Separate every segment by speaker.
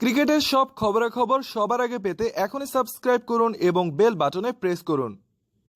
Speaker 1: ক্রিকেটের সব খবরাখবর সবার আগে পেতে এখনই সাবস্ক্রাইব করুন এবং বেল বাটনে প্রেস করুন।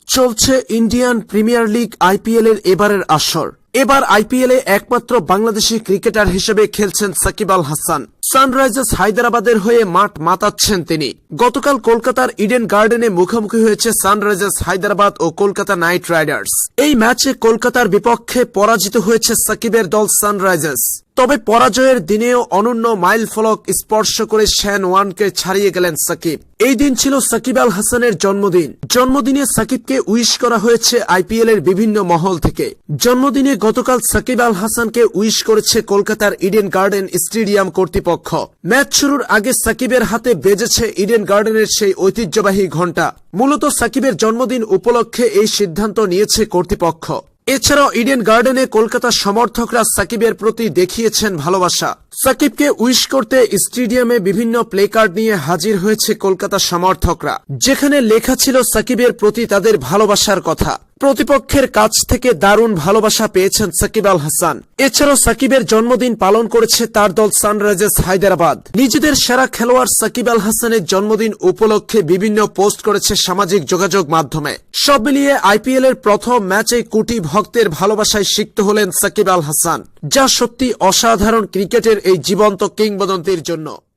Speaker 2: চলছে ইন্ডিয়ান প্রিমিয়ার লিগ আইপিএল এর এবারের আসর। এবার আইপিএল এ একমাত্র বাংলাদেশি ক্রিকেটার হিসেবে খেলছেন সাকিব আল হাসান। সানরাইজার্স হায়দ্রাবাদের হয়ে মাঠ মাতাচ্ছেন তিনি। গতকাল কলকাতার ইডেন গার্ডেনে মুখোমুখি হয়েছে সানরাইজার্স হায়দ্রাবাদ ও কলকাতা নাইট রাইডার্স। এই ম্যাচে কলকাতার বিপক্ষে পরাজিত হয়েছে সাকিবের দল সানরাইজার্স। তবে পরাজয়ের দিনেও অনন্য মাইল ফলক স্পর্শ করে শ্যান ওয়ানকে ছাড়িয়ে গেলেন সাকিব। এই দিন ছিল সাকিব আল হাসানের জন্মদিন। জন্মদিনে সাকিবকে উইশ করা হয়েছে আইপিএল এর বিভিন্ন মহল থেকে। জন্মদিনে গতকাল সাকিব আল হাসানকে উইশ করেছে কলকাতার ইডেন গার্ডেন স্টেডিয়াম কর্তৃপক্ষ। ম্যাচ শুরুর আগে সাকিবের হাতে বেজেছে ইডেন গার্ডেনের সেই ঐতিহ্যবাহী ঘণ্টা। মূলত সাকিবের জন্মদিন উপলক্ষে এই সিদ্ধান্ত নিয়েছে কর্তৃপক্ষ। এছাড়াও ইডেন গার্ডেনে কলকাতার সমর্থকরা সাকিবের প্রতি দেখিয়েছেন ভালোবাসা। সাকিবকে উইশ করতে স্টেডিয়ামে বিভিন্ন প্লে কার্ড নিয়ে হাজির হয়েছে কলকাতা সমর্থকরা। যেখানে লেখা ছিল সাকিবের প্রতি তাদের ভালোবাসার কথা। প্রতিপক্ষের কাছ থেকে দারুণ ভালোবাসা পেয়েছেন সাকিব আল হাসান। এছাড়াও সাকিবের জন্মদিন পালন করেছে তার দল সানরাইজার্স হায়দ্রাবাদ। নিজেদের সেরা খেলোয়াড় সাকিব আল হাসানের জন্মদিন উপলক্ষে বিভিন্ন পোস্ট করেছে সামাজিক যোগাযোগ মাধ্যমে। সব মিলিয়ে আইপিএল এর প্রথম ম্যাচে কোটি ভক্তের ভালোবাসায় সিক্ত হলেন সাকিব আল হাসান। যা সত্যি অসাধারণ ক্রিকেটের এই জীবন্ত কিংবদন্তির জন্য।